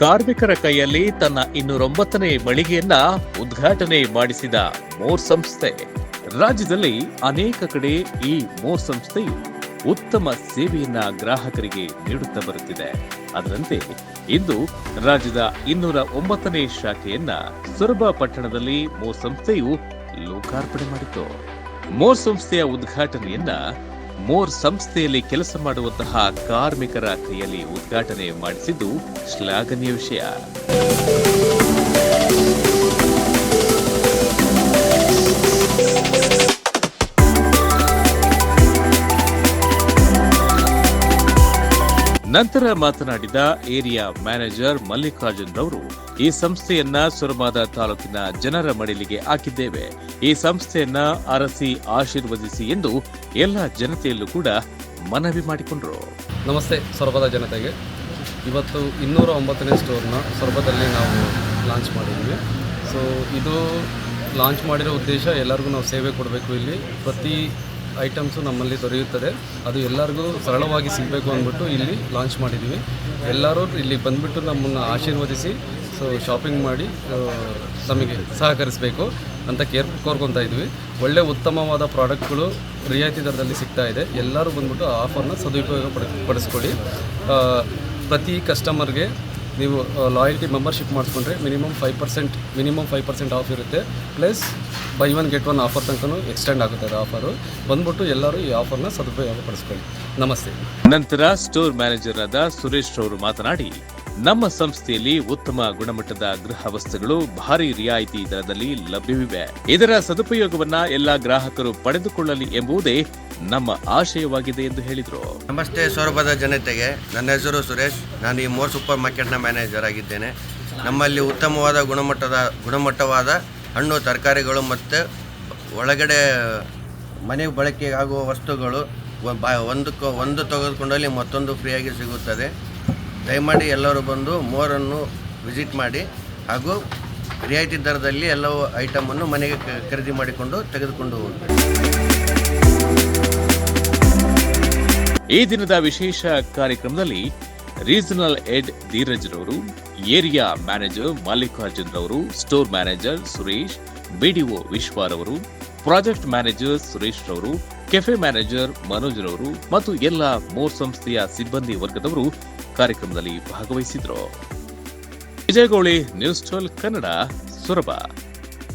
ಕಾರ್ಮಿಕರ ಕೈಯಲ್ಲಿ ತನ್ನ ಇನ್ನೂರೊಂಬತ್ತನೇ ಮಳಿಗೆಯನ್ನ ಉದ್ಘಾಟನೆ ಮಾಡಿಸಿದ ಮೋರ್ ಸಂಸ್ಥೆ. ರಾಜ್ಯದಲ್ಲಿ ಅನೇಕ ಕಡೆ ಈ ಮೋರ್ ಸಂಸ್ಥೆಯು ಉತ್ತಮ ಸೇವೆಯನ್ನ ಗ್ರಾಹಕರಿಗೆ ನೀಡುತ್ತಾ ಬರುತ್ತಿದೆ. ಅದರಂತೆ ಇಂದು ರಾಜ್ಯದ ಇನ್ನೂರ ಒಂಬತ್ತನೇ ಶಾಖೆಯನ್ನ ಸೊರಬ ಪಟ್ಟಣದಲ್ಲಿ ಮೋರ್ ಸಂಸ್ಥೆಯು ಲೋಕಾರ್ಪಣೆ ಮಾಡಿತು ಮೋರ್ ಸಂಸ್ಥೆಯ ಉದ್ಘಾಟನೆಯನ್ನ ಮೋರ್ ಸಂಸ್ಥೆಯಲ್ಲಿ ಕೆಲಸ ಮಾಡುವಂತಹ ಕಾರ್ಮಿಕರ ಕೈಯಲ್ಲಿ ಉದ್ಘಾಟನೆ ಮಾಡಿಸಿದ್ದು ಶ್ಲಾಘನೀಯ ವಿಷಯ. ನಂತರ ಮಾತನಾಡಿದ ಏರಿಯಾ ಮ್ಯಾನೇಜರ್ ಮಲ್ಲಿಕಾರ್ಜುನ್ ರವರು, ಈ ಸಂಸ್ಥೆಯನ್ನ ಸುರಮಾದ ತಾಲೂಕಿನ ಜನರ ಮಡಿಲಿಗೆ ಹಾಕಿದ್ದೇವೆ. ಈ ಸಂಸ್ಥೆಯನ್ನ ಅರಸಿ ಆಶೀರ್ವದಿಸಿ ಎಂದು ಎಲ್ಲ ಜನತೆಯಲ್ಲೂ ಕೂಡ ಮನವಿ ಮಾಡಿಕೊಂಡರು. ನಮಸ್ತೆ, ಸೊರಬದ ಜನತೆಗೆ. ಇವತ್ತು ಇನ್ನೂರ ಒಂಬತ್ತನೇ ಸ್ಟೋರ್ನ ಸೊರಬದಲ್ಲಿ ನಾವು ಲಾಂಚ್ ಮಾಡಿದ್ದೀವಿ ಸೊ ಇದು ಲಾಂಚ್ ಮಾಡಿರೋ ಉದ್ದೇಶ ಎಲ್ಲರಿಗೂ ನಾವು ಸೇವೆ ಕೊಡಬೇಕು ಇಲ್ಲಿ. ಪ್ರತಿ ಐಟಮ್ಸು ನಮ್ಮಲ್ಲಿ ದೊರೆಯುತ್ತದೆ. ಅದು ಎಲ್ಲರಿಗೂ ಸರಳವಾಗಿ ಸಿಗಬೇಕು ಅಂದ್ಬಿಟ್ಟು ಇಲ್ಲಿ ಲಾಂಚ್ ಮಾಡಿದ್ದೀವಿ. ಎಲ್ಲರೂ ಇಲ್ಲಿ ಬಂದುಬಿಟ್ಟು ನಮ್ಮನ್ನು ಆಶೀರ್ವದಿಸಿ, ಸೊ ಶಾಪಿಂಗ್ ಮಾಡಿ ನಮಗೆ ಸಹಕರಿಸಬೇಕು ಅಂತ ಕೇರ್, ಕೋರ್ಕೊತಾ ಇದ್ವಿ. ಒಳ್ಳೆ ಉತ್ತಮವಾದ ಪ್ರಾಡಕ್ಟ್ಗಳು ರಿಯಾಯಿತಿ ದರದಲ್ಲಿ ಸಿಗ್ತಾ ಇದೆ. ಎಲ್ಲರೂ ಬಂದ್ಬಿಟ್ಟು ಆಫರ್ನ ಸದುಪಯೋಗ ಪಡ, ಪಡಿಸ್ಕೊಳ್ಳಿ. ಪ್ರತಿ ಕಸ್ಟಮರ್ಗೆ ನೀವು loyalty membership ಮಾಡಿಸ್ಕೊಂಡ್ರೆ minimum five percent minimum five percent off ಇರುತ್ತೆ. Plus buy one get one offer ತನಕನೂ ಎಕ್ಸ್ಟೆಂಡ್ ಆಗುತ್ತೆ ಅದು ಆಫರು ಬಂದ್ಬಿಟ್ಟು ಎಲ್ಲರೂ ಈ ಆಫರ್ನ ಸದುಪಯೋಗ ಪಡಿಸ್ಕೊಳ್ಳಿ ನಮಸ್ತೆ. ನಂತರ ಸ್ಟೋರ್ ಮ್ಯಾನೇಜರ್ ಆದ ಸುರೇಶ್ ಅವರು ಮಾತನಾಡಿ ನಮ್ಮ ಸಂಸ್ಥೆಯಲ್ಲಿ ಉತ್ತಮ ಗುಣಮಟ್ಟದ ಗೃಹ ವಸ್ತುಗಳು ಭಾರಿ ರಿಯಾಯಿತಿ ದರದಲ್ಲಿ ಲಭ್ಯವಿವೆ. ಇದರ ಸದುಪಯೋಗವನ್ನ ಎಲ್ಲಾ ಗ್ರಾಹಕರು ಪಡೆದುಕೊಳ್ಳಲಿ ಎಂಬುದೇ ನಮ್ಮ ಆಶಯವಾಗಿದೆ ಎಂದು ಹೇಳಿದರು. ನಮಸ್ತೆ ಸೌರಭದ ಜನತೆಗೆ. ನನ್ನ ಹೆಸರು ಸುರೇಶ್. ನಾನು ಈ ಮೋರ್ ಸೂಪರ್ ಮಾರ್ಕೆಟ್ನ ಮ್ಯಾನೇಜರ್ ಆಗಿದ್ದೇನೆ. ನಮ್ಮಲ್ಲಿ ಉತ್ತಮವಾದ ಗುಣಮಟ್ಟದ, ಗುಣಮಟ್ಟವಾದ ಹಣ್ಣು, ತರಕಾರಿಗಳು ಮತ್ತು ಒಳಗಡೆ ಮನೆ ಬಳಕೆಗೆ ಆಗುವ ವಸ್ತುಗಳು ಒಂದಕ್ಕೆ, ಒಂದು ತೆಗೆದುಕೊಂಡಲ್ಲಿ ಮತ್ತೊಂದು ಫ್ರೀಯಾಗಿ ಸಿಗುತ್ತದೆ. ದಯಮಾಡಿ ಎಲ್ಲರೂ ಬಂದು ಮೋರನ್ನು ವಿಸಿಟ್ ಮಾಡಿ ಹಾಗೂ ರಿಯಾಯಿತಿ ದರದಲ್ಲಿ ಎಲ್ಲವೂ ಐಟಮನ್ನು ಮನೆಗೆ ಖರೀದಿ ಮಾಡಿಕೊಂಡು ತೆಗೆದುಕೊಂಡು ಈ ದಿನದ ವಿಶೇಷ ಕಾರ್ಯಕ್ರಮದಲ್ಲಿ ರೀಜನಲ್ ಹೆಡ್ ಧೀರಜ್ ರವರು, ಏರಿಯಾ ಮ್ಯಾನೇಜರ್ ಮಲ್ಲಿಕಾರ್ಜುನ್ ರವರು, ಸ್ಟೋರ್ ಮ್ಯಾನೇಜರ್ ಸುರೇಶ್, ಬಿಡಿಒ ವಿಶ್ವಾರವರು ಪ್ರಾಜೆಕ್ಟ್ ಮ್ಯಾನೇಜರ್ ಸುರೇಶ್ ರವರು, ಕೆಫೆ ಮ್ಯಾನೇಜರ್ ಮನೋಜ್ ರವರು ಮತ್ತು ಎಲ್ಲ ಮೋರ್ ಸಂಸ್ಥೆಯ ಸಿಬ್ಬಂದಿ ವರ್ಗದವರು ಕಾರ್ಯಕ್ರಮದಲ್ಲಿ ಭಾಗವಹಿಸಿದ್ರು. Vijayagowli news twelve Kannada Soraba